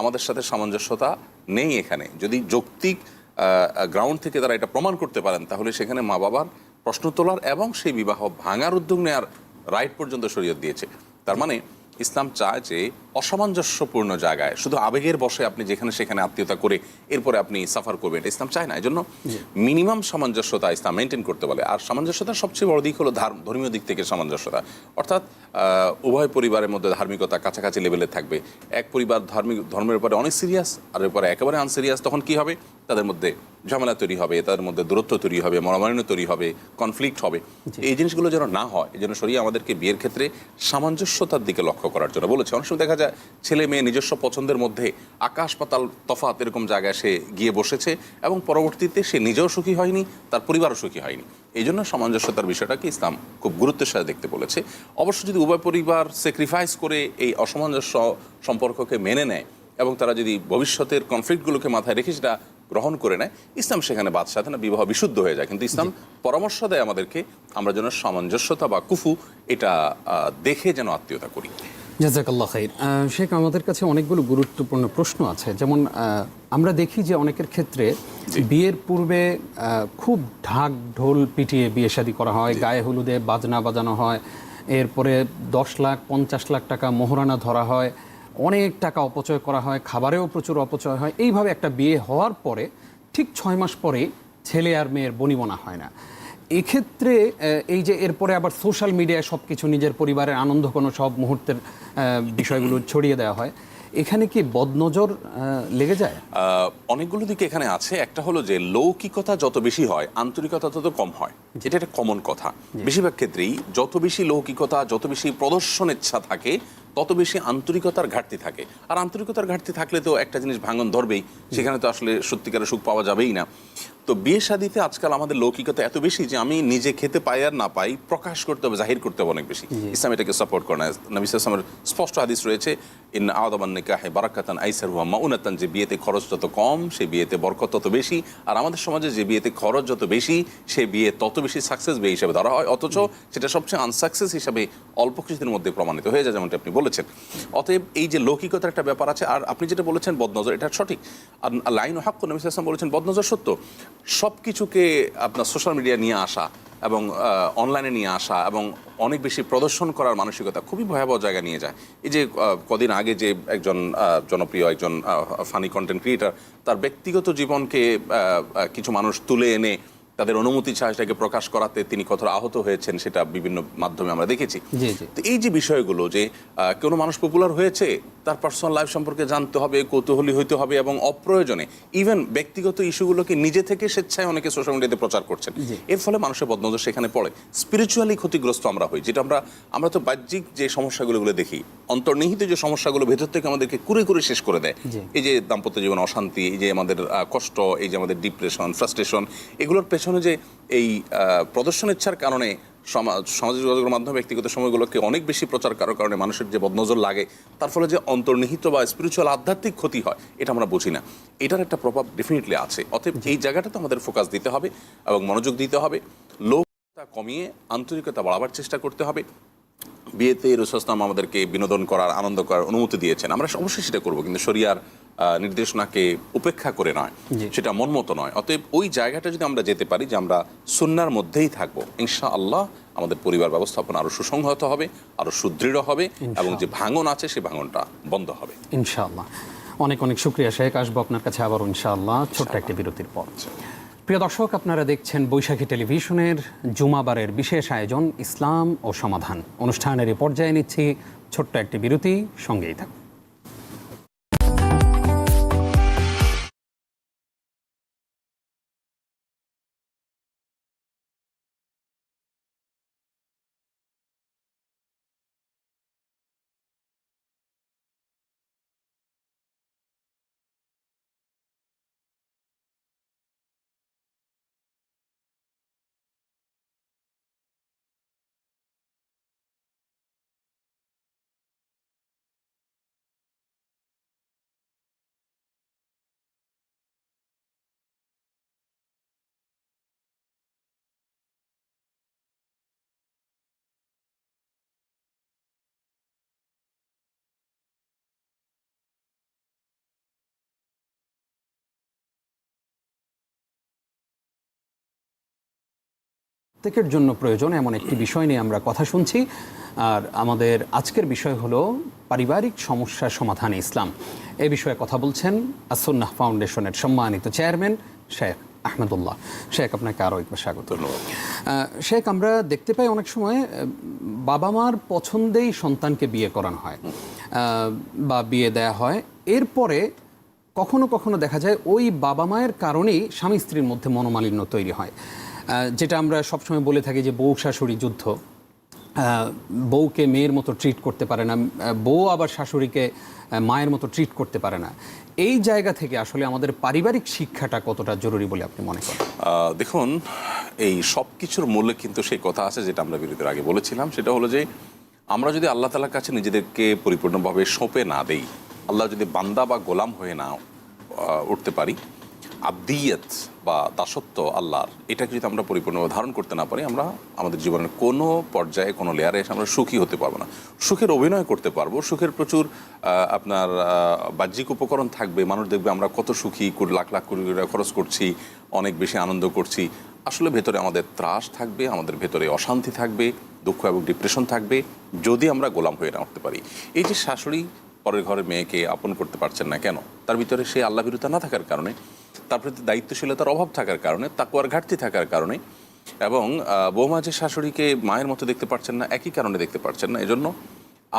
আমাদের সাথে সামঞ্জস্যতা নেই এখানে। যদি যৌক্তিক গ্রাউন্ড থেকে তারা এটা প্রমাণ করতে পারেন, তাহলে সেখানে মা বাবার প্রশ্ন তোলার এবং সেই বিবাহ ভাঙার উদ্যোগ নেওয়ার রাইট পর্যন্ত শরীয়ত দিয়েছে। তার মানে ইসলাম চায় যে অসামঞ্জস্যপূর্ণ জায়গায় শুধু আবেগের বসে আপনি যেখানে সেখানে আত্মীয়তা করে এরপরে আপনি সাফার করবেন এটা ইসলাম চায় না। এই জন্য মিনিমাম সামঞ্জস্যতা ইসলাম মেনটেন করতে বলে। আর সামঞ্জস্যতার সবচেয়ে বড় দিক হলো ধার- ধর্মীয় দিক থেকে সামঞ্জস্যতা। অর্থাৎ উভয় পরিবারের মধ্যে ধার্মিকতা কাছাকাছি লেভেলে থাকবে। এক পরিবার ধার্মিক ধর্মের উপরে অনেক সিরিয়াস আর এরপরে একেবারে আনসিরিয়াস তখন কি হবে? তাদের মধ্যে ঝামেলা তৈরি হবে তাদের মধ্যে দূরত্ব তৈরি হবে মনোমালিন্য তৈরি হবে কনফ্লিক্ট হবে। এই জিনিসগুলো যেন না হয় এই জন্য সরিয়ে আমাদেরকে বিয়ের ক্ষেত্রে সামঞ্জস্যতার দিকে লক্ষ্য করার জন্য বলেছে। অনেক সময় দেখা যায় ছেলে মেয়ে নিজস্ব পছন্দের মধ্যে আকাশ পাতাল তফাৎ এরকম জায়গায় সে গিয়ে বসেছে এবং পরবর্তীতে সে নিজেও সুখী হয়নি তার পরিবারও সুখী হয়নি। এই জন্য সামঞ্জস্যতার বিষয়টাকে ইসলাম খুব গুরুত্বের সাথে দেখতে বলেছে। অবশ্য যদি উভয় পরিবার স্যাক্রিফাইস করে এই অসামঞ্জস্য সম্পর্ককে মেনে নেয় এবং তারা যদি ভবিষ্যতের কনফ্লিক্টগুলোকে মাথায় রেখে সেটা গ্রহণ করে নেয়। ইসলাম সেখানে বাদ সাথে না বিবাহ বিশুদ্ধ হয়ে যায়। কিন্তু ইসলাম পরামর্শ দেয় আমাদেরকে আমরা যেন সামঞ্জস্যতা বা কুফু এটা দেখে যেন আত্মীয়তা করি। জাজাকাল্লাহ খাইর। আহ, শেখ আমাদের কাছে অনেকগুলো গুরুত্বপূর্ণ প্রশ্ন আছে। যেমন আমরা দেখি যে অনেকের ক্ষেত্রে বিয়ের পূর্বে খুব ঢাক ঢোল পিটিয়ে বিয়ে শাদী করা হয় গায়ে হলুদে বাজনা বাজানো হয়। এরপরে দশ লাখ পঞ্চাশ লাখ টাকা মোহরানা ধরা হয়। অনেক টাকা অপচয় করা হয় খাবারেও প্রচুর অপচয় হয়। এইভাবে একটা বিয়ে হওয়ার পরে ঠিক ছয় মাস পরে ছেলে আর মেয়ের বনিবনা হয় না। এক্ষেত্রে এই যে এরপরে আবার সোশ্যাল মিডিয়ায় সব কিছু নিজের পরিবারের আনন্দ কোনো সব মুহূর্তের বিষয়গুলো ছড়িয়ে দেওয়া হয়। এখানে কি বদনজর লেগে যায়? অনেকগুলো দিকে এখানে আছে। একটা হলো যে লৌকিকতা যত বেশি হয় আন্তরিকতা তত কম হয়। এটা একটা কমন কথা। বেশিরভাগ ক্ষেত্রেই যত বেশি লৌকিকতা যত বেশি প্রদর্শন ইচ্ছা থাকে তত বেশি আন্তরিকতার ঘাটতি থাকে। আর আন্তরিকতার ঘাটতি থাকলে তো একটা জিনিস ভাঙন ধরবেই, সেখানে তো আসলে সত্যিকারের সুখ পাওয়া যাবেই না। তো বিয়ে শাদিতে আজকাল আমাদের লৌকিকতা এত বেশি যে আমি নিজে খেতে পাই আর না পাই প্রকাশ করতে হবে জাহির করতে হবে অনেক বেশি। ইসলাম এটাকে সাপোর্ট করে না নবী ইসলামের স্পষ্ট হাদিস রয়েছে ইন আদাবান নিকাহে বারাকাতান আইসার হুয়া মাউনাতান যে বিয়েতে খরচ যত কম সে বিয়েতে বরকত তত বেশি। আর আমাদের সমাজে যে বিয়েতে খরচ যত বেশি সে বিয়ে তত বেশি সাকসেস বিয়ে হিসাবে ধরা হয়। অথচ সেটা সবচেয়ে আনসাকসেস হিসাবে অল্প কিছুদিনের মধ্যে প্রমাণিত হয়ে যায় যেমনটা আপনি বলেছেন। অতএব এই যে লৌকিকতার একটা ব্যাপার আছে আর আপনি যেটা বলেছেন বদনজর এটা সঠিক। আর লাইন হাক্ক নবী ইসলাম বলেছেন বদনজর সত্য। সব কিছুকে আপনার সোশ্যাল মিডিয়া নিয়ে আসা এবং অনলাইনে নিয়ে আসা এবং অনেক বেশি প্রদর্শন করার মানসিকতা খুবই ভয়াবহ জায়গা নিয়ে যায়। এই যে কদিন আগে যে একজন জনপ্রিয় একজন ফানি কন্টেন্ট ক্রিয়েটার তার ব্যক্তিগত জীবনকে কিছু মানুষ তুলে এনে তাদের অনুমতি ছাড়া সেটাকে প্রকাশ করাতে তিনি কতটা আহত হয়েছেন সেটা বিভিন্ন মাধ্যমে আমরা দেখেছি। তো এই যে বিষয়গুলো যে কোনো মানুষ পপুলার হয়েছে তার পার্সোনাল লাইফ সম্পর্কে জানতে হবে কৌতূহলী হইতে হবে এবং অপ্রয়োজনে ইভেন ব্যক্তিগত ইস্যুগুলোকে নিজে থেকে স্বেচ্ছায় অনেকে সোশ্যাল মিডিয়াতে প্রচার করছেন। এর ফলে মানুষের বদনজর সেখানে পড়ে। স্পিরিচুয়ালি ক্ষতিগ্রস্ত আমরা হই যেটা আমরা আমরা তো বাহ্যিক যে সমস্যাগুলো গুলো দেখি অন্তর্নিহিত যে সমস্যাগুলো ভেতর থেকে আমাদেরকে কুরে কুরে শেষ করে দেয়। এই যে দাম্পত্য জীবন অশান্তি এই যে আমাদের কষ্ট এই যে আমাদের ডিপ্রেশন ফ্রাস্ট্রেশন এগুলোর পেছনে যে এই প্রদর্শন ইচ্ছার কারণে সমাজ যোগাযোগের মাধ্যমে ব্যক্তিগত সময়গুলোকে অনেক বেশি প্রচার করার কারণে মানুষের যে বদনজর লাগে, তার ফলে যে অন্তর্নিহিত বা স্পিরিচুয়াল আধ্যাত্মিক ক্ষতি হয়, এটা আমরা বুঝি না। এটার একটা প্রভাব ডেফিনেটলি আছে। অতএব এই জায়গাটাতে আমাদের ফোকাস দিতে হবে এবং মনোযোগ দিতে হবে। লোকতা কমিয়ে আন্তরিকতা বাড়াবার চেষ্টা করতে হবে। বিয়েতে রসুলাম আমাদেরকে বিনোদন করার, আনন্দ করার অনুমতি দিয়েছেন। আমরা অবশ্যই সেটা করব, কিন্তু শরিয়ার নির্দেশনাকে উপেক্ষা করে নয় সেটা মন মতো নয়। অতএব ওই জায়গাটা যদি আমরা যেতে পারি যে আমরা সুন্নার মধ্যেই থাকব ইনশা আল্লাহ আমাদের পরিবার ব্যবস্থাপনা আরও সুসংহত হবে আরও সুদৃঢ় হবে এবং যে ভাঙন আছে সেই ভাঙনটা বন্ধ হবে। ইনশাআল্লাহ। অনেক অনেক শুক্রিয়া শেখ আসব আপনার কাছে আবার ইনশাআল্লাহ। ছোট্ট একটি বিরতির পর। প্রিয় দর্শক আপনারা দেখছেন বৈশাখী টেলিভিশনের জুমাবারের বিশেষ আয়োজন ইসলাম ও সমাধান। অনুষ্ঠানের এই পর্যায়ে নিচ্ছি ছোট্ট একটি বিরতি সঙ্গেই থাকুন। প্রত্যেকের জন্য প্রয়োজন এমন একটি বিষয় নিয়ে আমরা কথা শুনছি। আর আমাদের আজকের বিষয় হলো পারিবারিক সমস্যার সমাধানে ইসলাম। এ বিষয়ে কথা বলছেন আসন্নাহ ফাউন্ডেশনের সম্মানিত চেয়ারম্যান শেখ আহমেদুল্লাহ। শেখ আপনাকে আরও একবার স্বাগত। শেখ আমরা দেখতে পাই অনেক সময় বাবা মার পছন্দেই সন্তানকে বিয়ে করানো হয় বা বিয়ে দেয়া হয়। এরপরে কখনো কখনো দেখা যায় ওই বাবা মায়ের কারণেই স্বামী স্ত্রীর মধ্যে মনোমালিন্য তৈরি হয়। যেটা আমরা সবসময় বলে থাকি যে বউ শাশুড়ি যুদ্ধ। বউকে মেয়ের মতো ট্রিট করতে পারে না, বউ আবার শাশুড়িকে মায়ের মতো ট্রিট করতে পারে না। এই জায়গা থেকে আসলে আমাদের পারিবারিক শিক্ষাটা কতটা জরুরি বলে আপনি মনে করেন? দেখুন, এই সব কিছুর মূল্যে কিন্তু সেই কথা আছে যেটা আমরা বিরতির আগে বলেছিলাম। সেটা হলো যে, আমরা যদি আল্লাহ তালার কাছে নিজেদেরকে পরিপূর্ণভাবে সঁপে না দেই, আল্লাহ যদি বান্দা বা গোলাম হয়ে না উঠতে পারি আব্দিয়ত বা দাসত্ব আল্লাহর, এটাকে যদি আমরা পরিপূর্ণভাবে ধারণ করতে না পারি, আমরা আমাদের জীবনের কোনো পর্যায়ে, কোনো লেয়ারে এসে আমরা সুখী হতে পারব না। সুখের অভিনয় করতে পারব, সুখের প্রচুর আপনার বাহ্যিক উপকরণ থাকবে, মানুষ দেখবে আমরা কত সুখী লাখ লাখ কোটি খরচ করছি, অনেক বেশি আনন্দ করছি। আসলে ভেতরে আমাদের ত্রাস থাকবে, আমাদের ভেতরে অশান্তি থাকবে, দুঃখ এবং ডিপ্রেশন থাকবে, যদি আমরা গোলাম হয়ে না উঠতে পারি। এই যে শাশুড়ি পরের ঘরের মেয়েকে আপন করতে পারছেন না কেন? তার ভিতরে সেই আল্লাহ বিরুদ্ধে না থাকার কারণে তার প্রতি দায়িত্বশীলতার অভাব থাকার কারণে, তাকুয়ার ঘাটতি থাকার কারণে এবং বৌমা যে শাশুড়িকে মায়ের মতো দেখতে পারছেন না, একই কারণে দেখতে পারছেন না। এজন্য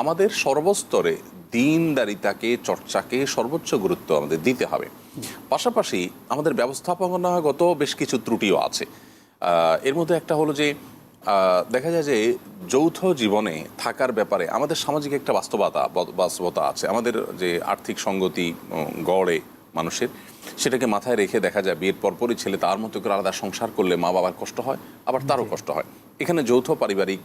আমাদের সর্বস্তরে দিনদারিতাকে, চর্চাকে সর্বোচ্চ গুরুত্ব আমাদের দিতে হবে। পাশাপাশি আমাদের ব্যবস্থাপনাগত বেশ কিছু ত্রুটিও আছে। এর মধ্যে একটা হলো যে দেখা যায় যে যৌথ জীবনে থাকার ব্যাপারে আমাদের সামাজিক একটা বাস্তবতা বাস্তবতা আছে। আমাদের যে আর্থিক সঙ্গতি গড়ে মানুষের সেটাকে মাথায় রেখে দেখা যায় বিয়ের পরপরই ছেলে তার মতো করে আলাদা সংসার করলে মা বাবার কষ্ট হয় আবার তারও কষ্ট হয়। এখানে যৌথ পারিবারিক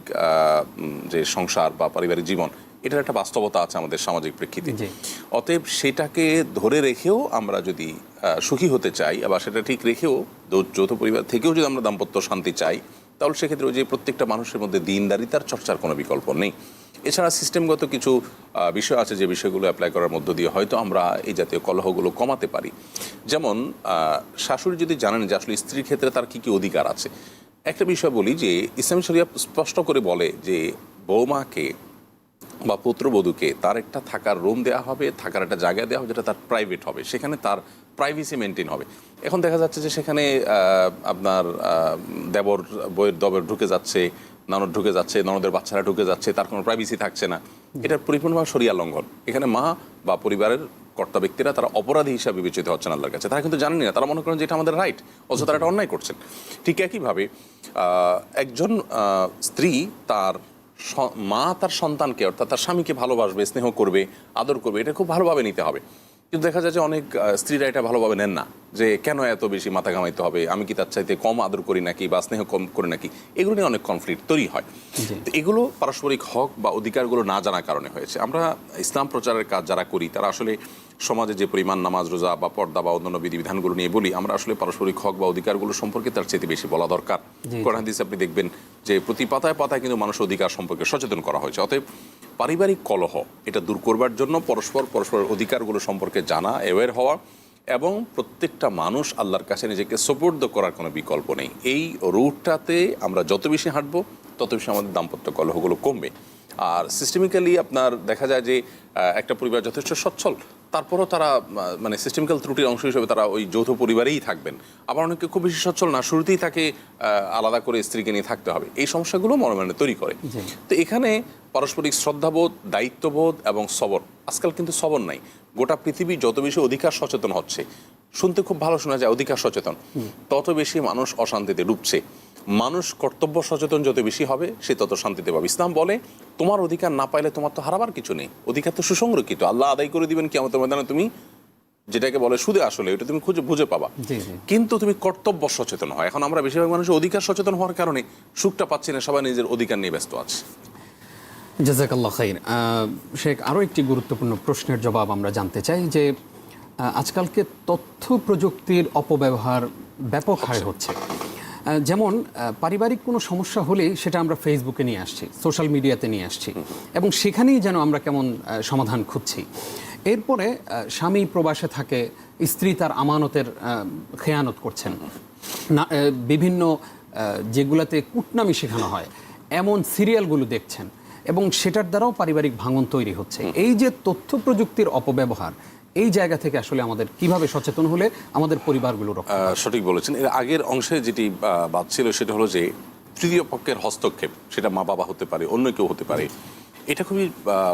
যে সংসার বা পারিবারিক জীবন এটার একটা বাস্তবতা আছে আমাদের সামাজিক প্রেক্ষিতে। অতএব সেটাকে ধরে রেখেও আমরা যদি সুখী হতে চাই আবার সেটা ঠিক রেখেও যৌথ পরিবার থেকেও যদি আমরা দাম্পত্য শান্তি চাই তাহলে সেক্ষেত্রে ওই যে প্রত্যেকটা মানুষের মধ্যে দিনদারিতার চর্চার কোনো বিকল্প নেই। এছাড়া সিস্টেমগত কিছু বিষয় আছে যে বিষয়গুলো অ্যাপ্লাই করার মধ্য দিয়ে হয়তো আমরা এই জাতীয় কলহগুলো কমাতে পারি। যেমন শাশুড়ি যদি জানেন যে আসলে স্ত্রীর ক্ষেত্রে তার কী কী অধিকার আছে, একটা বিষয় বলি যে ইসলামী শরিয়া স্পষ্ট করে বলে যে বৌমাকে বা পুত্রবধূকে তার একটা থাকার রুম দেওয়া হবে, থাকার একটা জায়গা দেওয়া হবে যেটা তার প্রাইভেট হবে, সেখানে তার প্রাইভেসি মেনটেন হবে। এখন দেখা যাচ্ছে যে সেখানে আপনার দেবর, বইয়ের দবর ঢুকে যাচ্ছে ননদ ঢুকে যাচ্ছে, ননদের বাচ্চারা ঢুকে যাচ্ছে, তার কোনো প্রাইভেসি থাকছে না। এটা পরিপূর্ণভাবে সরিয়া লঙ্ঘন। এখানে মা বা পরিবারের কর্তা ব্যক্তিরা তারা অপরাধী হিসাবে বিবেচিত হচ্ছেন আল্লাহর কাছে। তারা কিন্তু জানেন না, তারা মনে করেন যে এটা আমাদের রাইট অথচ তারা এটা অন্যায় করছেন। ঠিক একইভাবে একজন স্ত্রী তার মা তার সন্তানকে, অর্থাৎ তার স্বামীকে ভালোবাসবে, স্নেহ করবে, আদর করবে, এটা খুব ভালোভাবে নিতে হবে। কিন্তু দেখা যায় যে অনেক স্ত্রীরা এটা ভালোভাবে নেন না যে কেন এত বেশি মাথা ঘামাইতে হবে আমি কি তার চাইতে কম আদর করি নাকি বা স্নেহ কম করি নাকি এগুলো নিয়ে অনেক কনফ্লিক্ট তৈরি হয়। তো এগুলো পারস্পরিক হক বা অধিকারগুলো না জানার কারণে হয়েছে। আমরা ইসলাম প্রচারের কাজ যারা করি তারা আসলে সমাজে যে পরিমাণ নামাজ রোজা বা পর্দা বা অন্যান্য বিধিবিধানগুলো নিয়ে বলি আমরা আসলে পারস্পরিক হক বা অধিকারগুলো সম্পর্কে তার চেয়ে বেশি বলা দরকার। কোরআন হাদিস আপনি দেখবেন যে প্রতি পাতায় পাতায় কিন্তু মানুষ অধিকার সম্পর্কে সচেতন করা হয়েছে। অতএব পারিবারিক কলহ এটা দূর করবার জন্য পরস্পর পরস্পরের অধিকারগুলো সম্পর্কে জানা অ্যাওয়ার হওয়া এবং প্রত্যেকটা মানুষ আল্লাহর কাছে নিজেকে সোপর্দ করার কোনো বিকল্প নেই। এই রুটটাতে আমরা যত বেশি হাঁটবো তত বেশি আমাদের দাম্পত্য কলহগুলো কমবে। আর সিস্টেমিক্যালি আপনার দেখা যায় যে একটা পরিবার যথেষ্ট সচ্ছল তারপরও তারা মানে সিস্টেমিক্যাল ত্রুটির অংশ হিসেবে তারা ওই যৌথ পরিবারেই থাকবেন। আবার অনেকে খুব বেশি সচ্ছল না শুরুতেই তাকে আলাদা করে স্ত্রীকে নিয়ে থাকতে হবে। এই সমস্যাগুলো মনে মনে তৈরি করে। তো এখানে পারস্পরিক শ্রদ্ধাবোধ দায়িত্ববোধ এবং সবর। আজকাল কিন্তু সবর নাই। গোটা পৃথিবী যত বেশি অধিকার সচেতন হচ্ছে শুনতে খুব ভালো শোনা যায় অধিকার সচেতন। তত বেশি মানুষ অশান্তিতে ডুবছে। মানুষ কর্তব্য সচেতন যত বেশি হবে সে তত শান্তিতে পাবে। ইসলাম বলে তোমার অধিকার না পাইলে তোমার তো হারাবার কিছু নেই। অধিকার তো সুসংরক্ষিত। আল্লাহ আদায় করে দিবেন কি আমাদের ময়দানে তুমি যেটাকে বলে সুদে আসলে এটা তুমি খুঁজে বুঝে পাবা। কিন্তু তুমি কর্তব্য সচেতন হয়। এখন আমরা বেশিরভাগ মানুষ অধিকার সচেতন হওয়ার কারণে সুখটা পাচ্ছি না সবাই নিজের অধিকার নিয়ে ব্যস্ত আছে। জাজাকাল্লাহ খাইর। শেখ আরও একটি গুরুত্বপূর্ণ প্রশ্নের জবাব আমরা জানতে চাই যে আজকালকে তথ্য প্রযুক্তির অপব্যবহার ব্যাপক হারে হচ্ছে। আহ, যেমন পারিবারিক কোনো সমস্যা হলেই সেটা আমরা ফেসবুকে নিয়ে আসছি সোশ্যাল মিডিয়াতে নিয়ে আসছি। এবং সেখানেই যেন আমরা কেমন সমাধান খুঁজছি। এরপরে স্বামী প্রবাসে থাকে স্ত্রী তার আমানতের খেয়ানত করছেন। না বিভিন্ন যেগুলাতে কুটনামি শেখানো হয় এমন সিরিয়ালগুলো দেখছেন। এবং সেটার দ্বারাও পারিবারিক ভাঙন তৈরি হচ্ছে। এই যে তথ্য প্রযুক্তির অপব্যবহার এই জায়গা থেকে আসলে আমাদের কীভাবে সচেতন হলে আমাদের পরিবারগুলো সঠিক বলেছেন। এর আগের অংশে যেটি বাদ ছিল সেটা হলো যে তৃতীয় পক্ষের হস্তক্ষেপ, সেটা মা বাবা হতে পারে, অন্য কেউ হতে পারে। এটা খুবই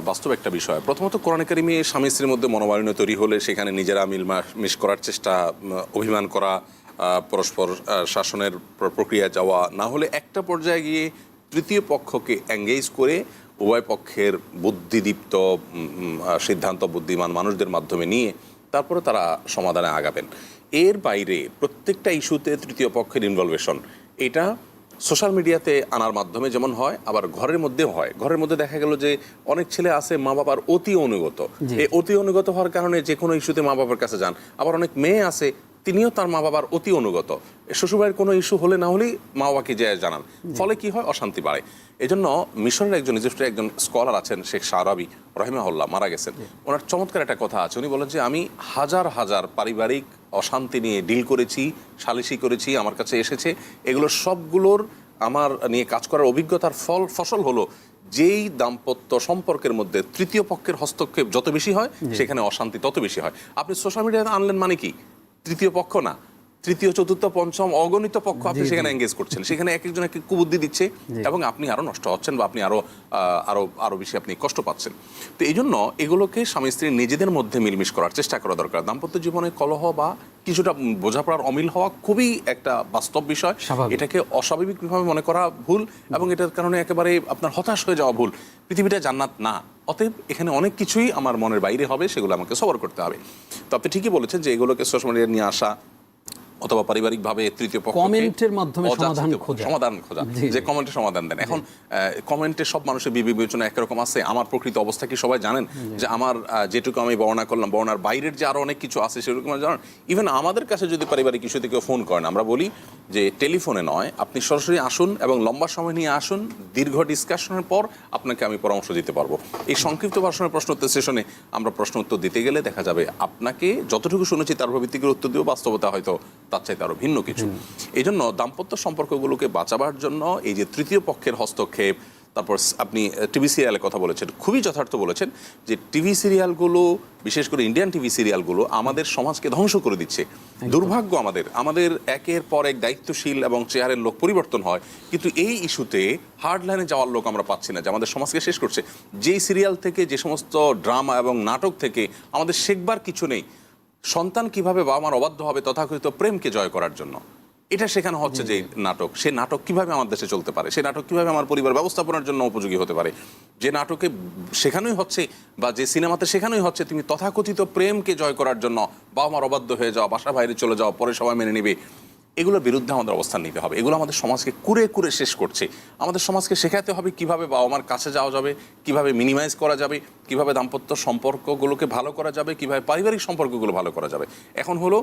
বাস্তব একটা বিষয়। প্রথমত কোরআন কারিমে স্বামী স্ত্রীর মধ্যে মনোমালিন্য তৈরি হলে সেখানে নিজেরা মিল মিস করার চেষ্টা অভিমান করা পরস্পর শাসনের প্রক্রিয়া যাওয়া, না হলে একটা পর্যায়ে গিয়ে তৃতীয় পক্ষকে এঙ্গেজ করে উভয় পক্ষের বুদ্ধিদীপ্ত সিদ্ধান্ত বুদ্ধিমান মানুষদের মাধ্যমে নিয়ে তারপরে তারা সমাধানে আগাবেন। এর বাইরে প্রত্যেকটা ইস্যুতে তৃতীয় পক্ষের ইনভলভেশন এটা সোশ্যাল মিডিয়াতে আনার মাধ্যমে যেমন হয় আবার ঘরের মধ্যেও হয়। ঘরের মধ্যে দেখা গেল যে অনেক ছেলে আছে মা বাবার অতি অনুগত। এই অতি অনুগত হওয়ার কারণে যে কোনো ইস্যুতে মা বাবার কাছে যান। আবার অনেক মেয়ে আছে তিনিও তার মা বাবার অতি অনুগত। শ্বশুরবাড়ির কোনো ইস্যু হলে না হলেই মা বাবাকে যে জানান। ফলে কি হয়? অশান্তি বাড়ে। এজন্য মিশরের একজন নিজস্ব একজন স্কলার আছেন শেখ সারাবি রহিমাহুল্লাহ মারা গেছেন। ওনার চমৎকার একটা কথা আছে। উনি বলেন যে আমি হাজার হাজার পারিবারিক অশান্তি নিয়ে ডিল করেছি সালিশি করেছি আমার কাছে এসেছে। এগুলো সবগুলোর আমার নিয়ে কাজ করার অভিজ্ঞতার ফল ফসল হলো যেই দাম্পত্য সম্পর্কের মধ্যে তৃতীয় পক্ষের হস্তক্ষেপ যত বেশি হয় সেখানে অশান্তি তত বেশি হয়। আপনি সোশ্যাল মিডিয়াতে আনলেন মানে কি? তৃতীয় পক্ষ না। তৃতীয় চতুর্থ পঞ্চম অগণিত পক্ষ আপনি সেখানে এঙ্গেজ করছেন। সেখানে এক একজন এক এক কুবুদ্ধি দিচ্ছে এবং আপনি আরও নষ্ট হচ্ছেন বা আপনি আরও আহ, আরও আরও বেশি আপনি কষ্ট পাচ্ছেন। তো এই জন্য এগুলোকে স্বামী স্ত্রী নিজেদের মধ্যে মিলমিশ করার চেষ্টা করা দরকার। দাম্পত্য জীবনে কলহ বা কিছুটা বোঝাপড়ার অমিল হওয়া খুবই একটা বাস্তব বিষয়। এটাকে অস্বাভাবিকভাবে মনে করা ভুল এবং এটার কারণে একেবারে আপনার হতাশ হয়ে যাওয়া ভুল। পৃথিবীটা জান্নাত না। অতএব এখানে অনেক কিছুই আমার মনের বাইরে হবে সেগুলো আমাকে সবর করতে হবে। তো আপনি ঠিকই বলেছেন যে এগুলোকে সোশ্যাল মিডিয়া নিয়ে আসা অথবা পারিবারিকভাবে তৃতীয় পক্ষ কমেন্টের মাধ্যমে সমাধান খোঁজা। সমাধান খোঁজা। যে কমেন্টের সমাধান দেন। এখন কমেন্টে সব মানুষের বিবেচনা একরকম আছে। আমার প্রকৃত অবস্থা কি সবাই জানেন? যে আমার যেটুকু আমি বর্ণনা করলাম বর্ণার বাইরের যে আরও অনেক কিছু আছে সেরকম জানেন? ইভেন আমাদের কাছে যদি পারিবারিক ইস্যুতে কেউ ফোন করেন আমরা বলি যে টেলিফোনে নয় আপনি সরাসরি আসুন এবং লম্বা সময় নিয়ে আসুন। দীর্ঘ ডিসকাশনের পর আপনাকে আমি পরামর্শ দিতে পারব। এই সংক্ষিপ্ত ভাষণের প্রশ্ন উত্তর সেশনে আমরা প্রশ্ন উত্তর দিতে গেলে দেখা যাবে আপনাকে যতটুকু শুনেছি তার ভিত্তি করে উত্তর দিয়েও বাস্তবতা হয়তো তার চাইতে আরও ভিন্ন কিছু। এই জন্য দাম্পত্য সম্পর্কগুলোকে বাঁচাবার জন্য এই যে তৃতীয় পক্ষের হস্তক্ষেপ তারপর আপনি টিভি সিরিয়ালের কথা বলেছেন খুবই যথার্থ বলেছেন যে টিভি সিরিয়ালগুলো বিশেষ করে ইন্ডিয়ান টিভি সিরিয়ালগুলো আমাদের সমাজকে ধ্বংস করে দিচ্ছে। দুর্ভাগ্য আমাদের আমাদের একের পর এক দায়িত্বশীল এবং চেয়ারের লোক পরিবর্তন হয় কিন্তু এই ইস্যুতে হার্ড লাইনে যাওয়ার লোক আমরা পাচ্ছি না যে আমাদের সমাজকে শেষ করছে। যেই সিরিয়াল থেকে যে সমস্ত ড্রামা এবং নাটক থেকে আমাদের শেখবার কিছু নেই সন্তান কীভাবে বাবা মার অবাধ্য হবে তথাকথিত প্রেমকে জয় করার জন্য। এটা শেখানো হচ্ছে যে নাটক সে নাটক কীভাবে আমার দেশে চলতে পারে সে নাটক কীভাবে আমার পরিবার ব্যবস্থাপনার জন্য উপযোগী হতে পারে। যে নাটকে শেখানোই হচ্ছে বা যে সিনেমাতে শেখানোই হচ্ছে তুমি তথাকথিত প্রেমকে জয় করার জন্য বাবা মার অবাধ্য হয়ে যাওয়া বাসা বাইরে চলে যাওয়া পরে সবাই মেনে নেবে। এগুলোর বিরুদ্ধে আমাদের অবস্থান নিতে হবে। এগুলো আমাদের সমাজকে কুরে কুরে শেষ করছে। আমাদের সমাজকে শেখাতে হবে কীভাবে বাবা মার কাছে যাওয়া যাবে কীভাবে মিনিমাইজ করা যাবে কীভাবে দাম্পত্য সম্পর্কগুলোকে ভালো করা যাবে কীভাবে পারিবারিক সম্পর্কগুলো ভালো করা যাবে। এখন হলো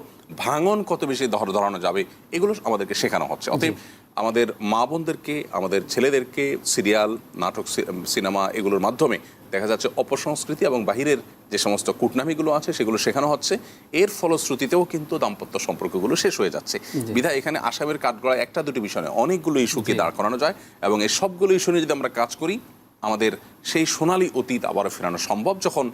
ভাঙন কত বেশি ধর ধরানো যাবে এগুলো আমাদেরকে শেখানো হচ্ছে। অতএব আমাদের মা বোনদেরকে আমাদের ছেলেদেরকে সিরিয়াল নাটক সিনেমা এগুলোর মাধ্যমে দেখা যাচ্ছে অপসংস্কৃতি এবং বাহিরের যে সমস্ত কূটনামিগুলো আছে সেগুলো শেখানো হচ্ছে। এর ফলশ্রুতিতেও কিন্তু দাম্পত্য সম্পর্কগুলো শেষ হয়ে যাচ্ছে। বিধায় এখানে আসামের কাঠগড়ায় একটা দুটি বিষয় নয় অনেকগুলো ইস্যুকে দাঁড় করানো যায় এবং এই সবগুলো ইস্যু নিয়ে যদি আমরা কাজ করি আমাদের সেই সোনালী অতীত আবারও ফেরানো সম্ভব যখন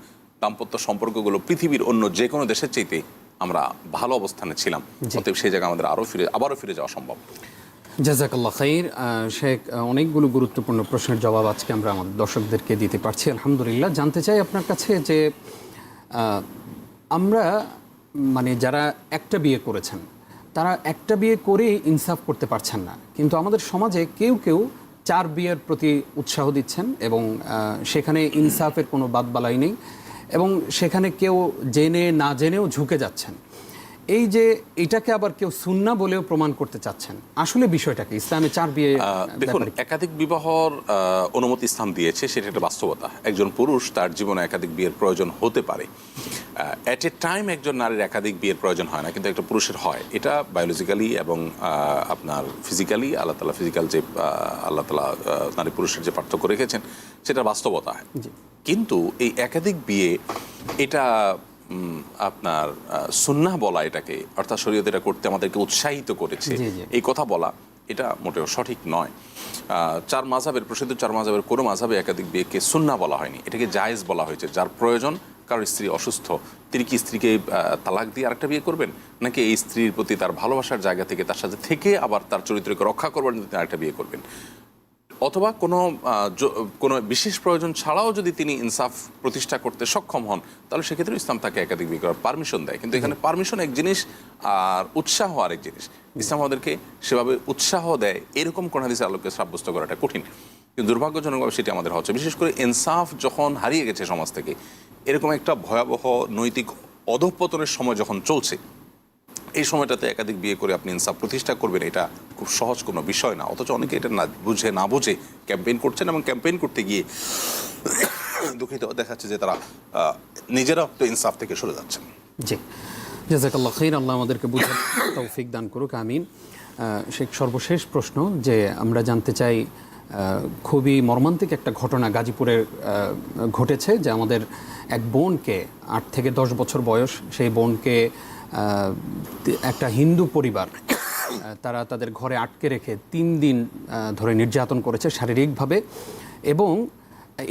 দাম্পত্য সম্পর্কগুলো পৃথিবীর অন্য যে কোনো দেশের চাইতে আমরা ভালো অবস্থানে ছিলাম। অতএব সেই জায়গায় আমাদের আরও ফিরে আবারও ফিরে যাওয়া সম্ভব। জাজাকাল্লাহ খাইর শেখ অনেকগুলো গুরুত্বপূর্ণ প্রশ্নের জবাব আজকে আমরা আমাদের দর্শকদেরকে দিতে পারছি। আলহামদুলিল্লাহ, জানতে চাই আপনার কাছে যে আমরা মানে যারা একটা বিয়ে করেছেন, তারা একটা বিয়ে করে ইনসাফ করতে পারছেন না। কিন্তু আমাদের সমাজে কেউ কেউ চার বিয়ের প্রতি উৎসাহ দিচ্ছেন এবং সেখানে ইনসাফের কোনো বাদবালাই নেই এবং সেখানে কেউ জেনে না জেনেও ঝুঁকে যাচ্ছেন। এই যে এটাকে আবার কেউ সুন্না বলেও প্রমাণ করতে চাচ্ছেন আসলে বিষয়টা কি ইসলামে চার বিয়ে দেখুন একাধিক বিবাহর অনুমতি ইসলাম দিয়েছে সেটা একটা বাস্তবতা। একজন পুরুষ তার জীবনে একাধিক বিয়ের প্রয়োজন হতে পারে। অ্যাট এ টাইম একজন নারীর একাধিক বিয়ের প্রয়োজন হয় না কিন্তু একটা পুরুষের হয়। এটা বায়োলজিক্যালি এবং আপনার ফিজিক্যালি আল্লাহ তালা ফিজিক্যাল যে আল্লাহ তালা নারী পুরুষের যে পার্থক্য রেখেছেন সেটা বাস্তবতা। কিন্তু এই একাধিক বিয়ে এটা আপনার সুন্নাহ বলা এটাকে অর্থাৎ শরীয়ত এটা করতে আমাদেরকে উৎসাহিত করেছে। এই কথা বলা এটা মোটেও সঠিক নয়। চার মাঝাবের প্রসিদ্ধ চার মাঝাবের কোনো মাঝাবে একাধিক বিয়েকে সুন্না বলা হয়নি। এটাকে জায়েজ বলা হয়েছে। যার প্রয়োজন কারোর স্ত্রী অসুস্থ তিনি কি স্ত্রীকে তালাক দিয়ে আরেকটা বিয়ে করবেন? নাকি এই স্ত্রীর প্রতি তার ভালোবাসার জায়গা থেকে তার সাথে থেকে আবার তার চরিত্রকে রক্ষা করবেন তিনি আরেকটা বিয়ে করবেন? অথবা কোনো কোনো বিশেষ প্রয়োজন ছাড়াও যদি তিনি ইনসাফ প্রতিষ্ঠা করতে সক্ষম হন, তাহলে সেক্ষেত্রে ইসলাম তাকে একাধিক বিয়ে করার পারমিশন দেয়। কিন্তু এখানে পারমিশন এক জিনিস আর উৎসাহ আরেক জিনিস। ইসলাম আমাদেরকে সেভাবে উৎসাহ দেয়, এরকম কোন হাদিসের আলোকে সাব্যস্ত করাটা কঠিন। কিন্তু দুর্ভাগ্যজনকভাবে সেটি আমাদের হচ্ছে। বিশেষ করে ইনসাফ যখন হারিয়ে গেছে সমাজ থেকে, এরকম একটা ভয়াবহ নৈতিক অধঃপতনের সময় যখন চলছে এই সময়টাতে একাধিক বিয়ে করে আপনি ইনসাফ প্রতিষ্ঠা করবেন এটা খুব সহজ কোনো বিষয় না। অথচ অনেকে এটা না বুঝে না বুঝে ক্যাম্পেইন করছেন এবং ক্যাম্পেইন করতে গিয়ে দুঃখিত দেখাচ্ছে যে তারা নিজেরা তো ইনসাফ থেকে সরে যাচ্ছেন। জি। জাজাকাল্লাহ খাইর আল্লাহ আমাদেরকে বুঝার তৌফিক দান করুক আমিন। শেখ সর্বশেষ প্রশ্ন যে আমরা জানতে চাই খুবই মর্মান্তিক একটা ঘটনা গাজীপুরের আহ, ঘটেছে যে আমাদের এক বোনকে আট থেকে দশ বছর বয়স সেই বোনকে একটা হিন্দু পরিবার তারা তাদের ঘরে আটকে রেখে তিন দিন ধরে নির্যাতন করেছে শারীরিকভাবে এবং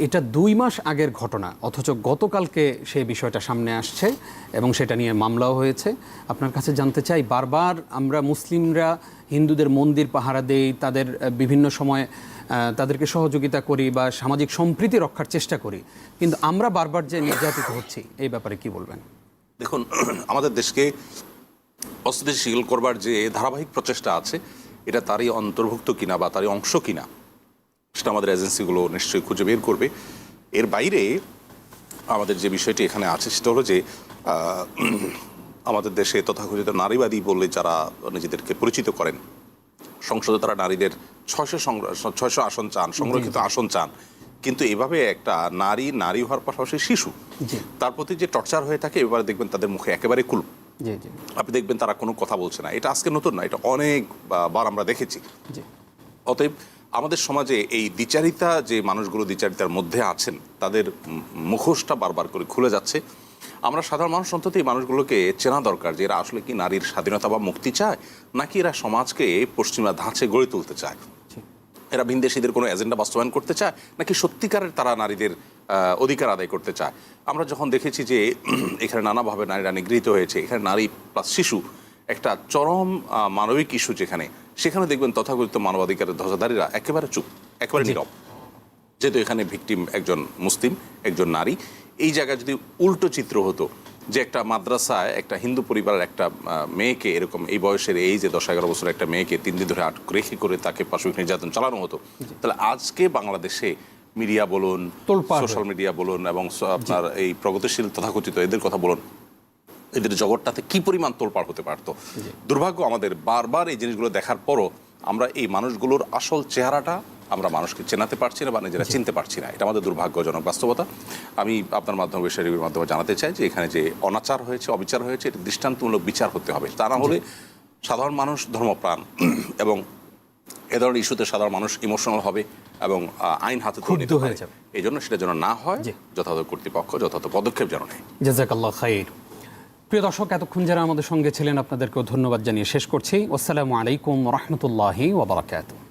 এটা দুই মাস আগের ঘটনা, অথচ গতকালকে সেই বিষয়টা সামনে আসছে এবং সেটা নিয়ে মামলাও হয়েছে। আপনার কাছে জানতে চাই, বারবার আমরা মুসলিমরা হিন্দুদের মন্দির পাহারা দেই, তাদের বিভিন্ন সময় তাদেরকে সহযোগিতা করি বা সামাজিক সম্প্রীতি রক্ষার চেষ্টা করি, কিন্তু আমরা বারবার যে নির্যাতিত হচ্ছি, এই ব্যাপারে কি বলবেন? দেখুন আমাদের দেশকে অস্থিতিশীল করবার যে ধারাবাহিক প্রচেষ্টা আছে এটা তারই অন্তর্ভুক্ত কিনা বা তারই অংশ কিনা সেটা আমাদের এজেন্সিগুলো নিশ্চয়ই খুঁজে বের করবে। এর বাইরে আমাদের যে বিষয়টি এখানে আছে সেটা হলো যে আমাদের দেশে তথাকথিত নারীবাদী বললে যারা নিজেদেরকে পরিচিত করেন সংসদে তারা নারীদের ছয়শো ছয়শো আসন চান সংরক্ষিত আসন চান। কিন্তু এভাবে একটা নারী নারী হওয়ার পাশাপাশি শিশু তার প্রতি যে টর্চার হয়ে থাকে এবারে দেখবেন তাদের মুখে একেবারে কুল। আপনি দেখবেন তারা কোনো কথা বলছে না। এটা আজকে নতুন না এটা অনেক বার আমরা দেখেছি। অতএব আমাদের সমাজে এই দ্বিচারিতা যে মানুষগুলো দ্বিচারিতার মধ্যে আছেন তাদের মুখোশটা বারবার করে খুলে যাচ্ছে। আমরা সাধারণ মানুষ অন্তত এই মানুষগুলোকে চেনা দরকার যে এরা আসলে কি নারীর স্বাধীনতা বা মুক্তি চায় নাকি এরা সমাজকে পশ্চিমা ধাঁচে গড়ে তুলতে চায়। এরা ভিনদেশীদের কোনো এজেন্ডা বাস্তবায়ন করতে চায় নাকি সত্যিকারের তারা নারীদের অধিকার আদায় করতে চায়? আমরা যখন দেখেছি যে এখানে নানাভাবে নারীরা নিগৃহীত হয়েছে এখানে নারী প্লাস শিশু একটা চরম মানবিক ইস্যু যেখানে সেখানে দেখবেন তথাকথিত মানবাধিকারের ধ্বজাধারীরা একেবারে চুপ একেবারে নীরব। যেহেতু এখানে ভিকটিম একজন মুসলিম একজন নারী এই জায়গায় যদি উল্টো চিত্র হতো যে একটা মাদ্রাসায় একটা হিন্দু পরিবারের একটা মেয়েকে এরকম এই বয়সের এই যে দশ এগারো বছরের একটা মেয়েকে তিন দিন ধরে আটক রেখে করে তাকে পাশবিক নির্যাতন চালানো হতো। তাহলে আজকে বাংলাদেশে মিডিয়া বলুন সোশ্যাল মিডিয়া বলুন এবং আপনার এই প্রগতিশীল তথাকথিত এদের কথা বলুন এদের জগৎটাতে কি পরিমাণ তোলপাড় হতে পারতো? দুর্ভাগ্য আমাদের বারবার এই জিনিসগুলো দেখার পরও আমরা এই মানুষগুলোর আসল চেহারাটা আমরা মানুষকে চেনাতে পারছি না বা নিজেরা চিনতে পারছি না। এটা আমাদের দুর্ভাগ্যজনক বাস্তবতা। আমি আপনার মাধ্যমে বিষয়ের মাধ্যমে জানাতে চাই যে এখানে যে অনাচার হয়েছে অবিচার হয়েছে এটা দৃষ্টান্তমূলক বিচার হতে হবে। তা না হলে সাধারণ মানুষ ধর্মপ্রাণ এবং এ ধরনের ইস্যুতে সাধারণ মানুষ ইমোশনাল হবে এবং আইন হাতে তুলে ক্ষুব্ধ নিতে হয়ে যাবে। এই জন্য সেটা যেন না হয়। যথাযথ কর্তৃপক্ষ যথাযথ পদক্ষেপ যেন নেয়। জাজাকাল্লাহ খাইর। প্রিয় দর্শক এতক্ষণ যারা আমাদের সঙ্গে ছিলেন আপনাদেরকেও ধন্যবাদ জানিয়ে শেষ করছি। আসসালামু আলাইকুম রহমতুল্লাহি ওবরাকাতুহ